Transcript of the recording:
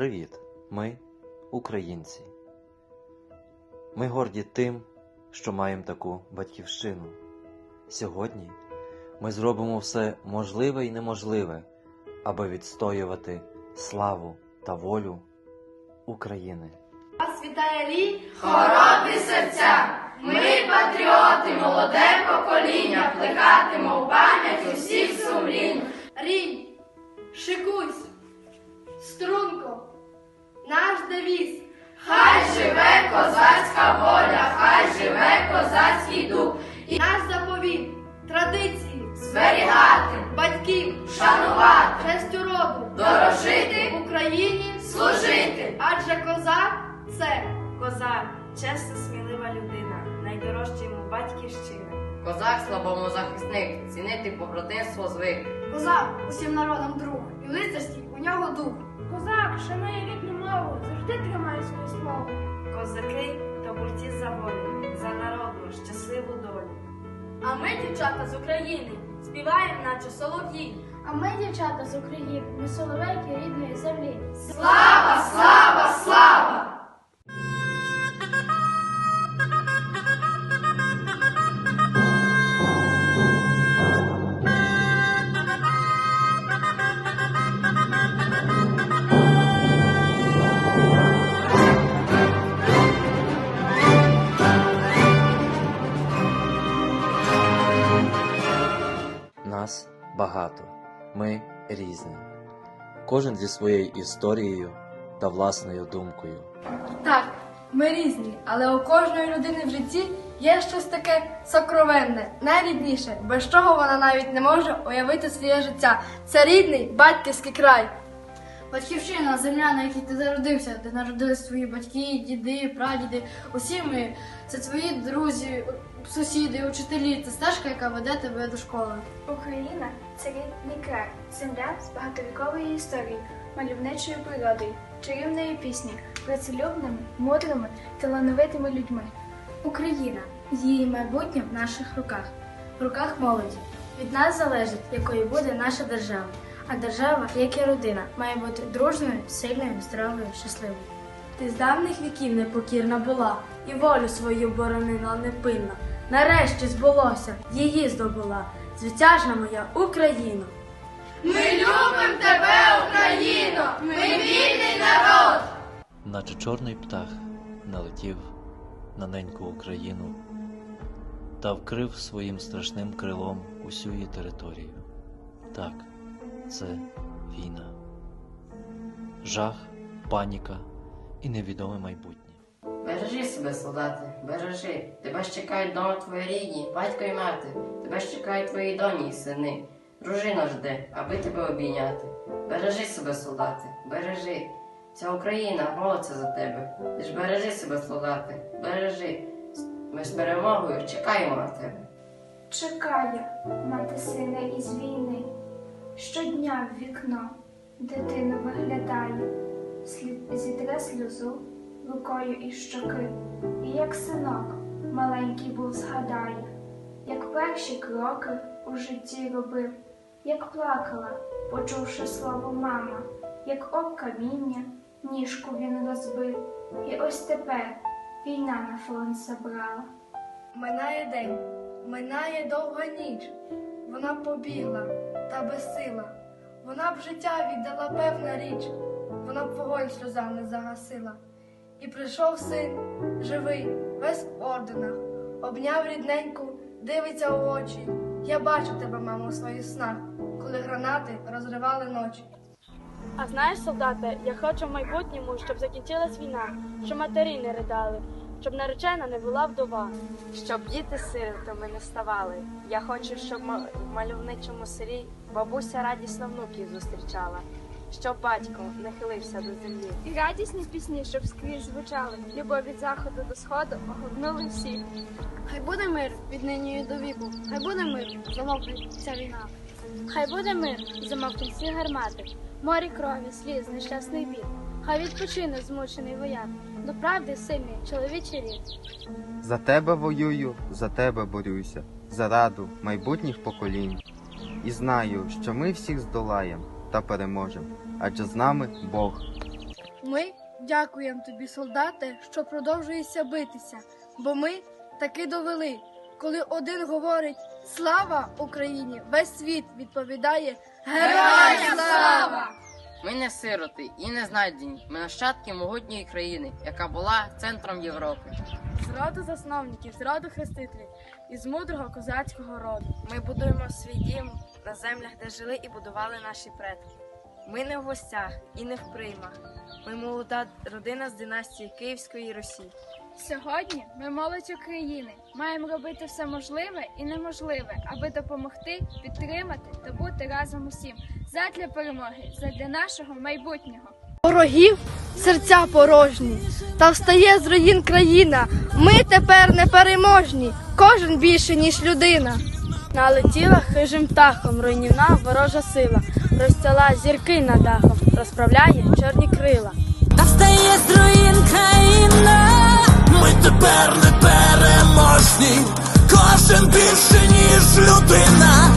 Привіт! Ми українці. Ми горді тим, що маємо таку батьківщину. Сьогодні ми зробимо все можливе і неможливе, аби відстоювати славу та волю України. Вас вітає рій, Хоробрі серця, ми патріоти, молоде покоління, плекатимо в пам'ять і наш заповіт, традиції, зберігати, батьків, шанувати, честю роду, дорожити, в Україні, служити. адже козак це Козак, чесна, смілива людина, найдорожча йому батьківщина. Козак слабому захисник, цінити побратимство звик. козак усім народам друг, і в лицарський у нього дух. Козак шанує рідну мову, завжди тримає своє слово. Козаки то борці за волю, за народну, щасливу долю. А ми, дівчата з України, співаємо, наче солов'ї. А ми, дівчата з України, ми соловейки рідної Нас багато, ми різні. Кожен зі своєю історією та власною думкою. Так, ми різні, але у кожної людини в житті є щось таке сокровенне, найрідніше, без чого вона навіть не може уявити своє життя. Це рідний батьківський край. Батьківщина, земля, на якій ти народився, де народились твої батьки, діди, прадіди. Усі ми це твої друзі, сусіди, учителі. Це стежка, яка веде тебе до школи. Україна це рідний край, земля з багатовіковою історією, мальовничою природою, чарівною пісні, працелюбними, мудрими, талановитими людьми. Україна її майбутнє в наших руках, в руках молоді. Від нас залежить, якою буде наша держава. А держава, як і родина, має бути дружною, сильною, здоровою, щасливою. Ти з давніх віків непокірна була, і волю свою боронила непинно. Нарешті збулося, її здобула, звитяжна моя Україна. Ми любимо тебе, Україно! Ми вільний народ! Наче чорний птах налетів на неньку Україну та вкрив своїм страшним крилом усю її територію. Так, це війна. Жах, паніка і невідоме майбутнє. Бережи себе, солдати, бережи. Тебе ж чекають дома твої рідні, батько і мати. Тебе ж чекають твої доні і сини. Дружина жде, аби тебе обійняти. Бережи себе, солдати, бережи. Вся Україна молиться за тебе. Ти ж бережи себе, солдати, бережи. Ми з перемогою чекаємо на тебе. Чекає мати сина із війни. Щодня в вікно дитина виглядає, слід зітре сльозу рукою із щоки, і як синок маленький був згадає, як перші кроки у житті робив, як плакала, почувши слово мама, як об каміння ніжку він розбив, і ось тепер війна на фронт забрала. Минає день, минає довга ніч. Вона побігла та безсила. Вона б життя віддала певна річ, вона б вогонь сльозам не загасила. І прийшов син, живий, весь в орденах, обняв рідненьку, дивиться у очі. Я бачу тебе, мамо, у своїх снах, коли гранати розривали ночі. А знаєш, солдате, я хочу в майбутньому, щоб закінчилась війна, щоб матері не ридали, щоб наречена не була вдова. Щоб діти сиротами не ставали. Я хочу, щоб в мальовничому селі бабуся радісно внуків зустрічала, щоб батько не хилився до землі. І радісні пісні, щоб скрізь звучали, любов від заходу до сходу огорнули всіх. Хай буде мир від нині і до віку, хай буде мир, замовкне ця війна. Хай буде мир, замовкнуть всі гармати, морі крові, сліз, нещасний бід. Хай відпочине змучений вояк, до правди сильний чоловічий рід. За тебе воюю, за тебе борюся, за раду майбутніх поколінь. І знаю, що ми всіх здолаєм та переможем, адже з нами Бог. Ми дякуємо тобі, солдати, що продовжуєшся битися, бо ми таки довели, коли один говорить Слава Україні! Весь світ відповідає Героям слава! Ми не сироти і не знайдені. Ми нащадки могутньої країни, яка була центром Європи. З засновників, з роду хрестителів, із мудрого козацького роду. Ми будуємо свій дім на землях, де жили і будували наші предки. Ми не в гостях і не в приймах. Ми молода родина з династії Київської Русі. Сьогодні ми молодь України. Маємо робити все можливе і неможливе, аби допомогти, підтримати та бути разом усім задля перемоги, задля нашого майбутнього. Ворогів серця порожні, та встає з руїн країна. Ми тепер непереможні, кожен більше, ніж людина. Налетіла хижим птахом, руйнівна ворожа сила, розцяла зірки на дахом, розправляє чорні крила. А встає з руїн країна. Ми тепер не переможні, кожен більше, ніж людина.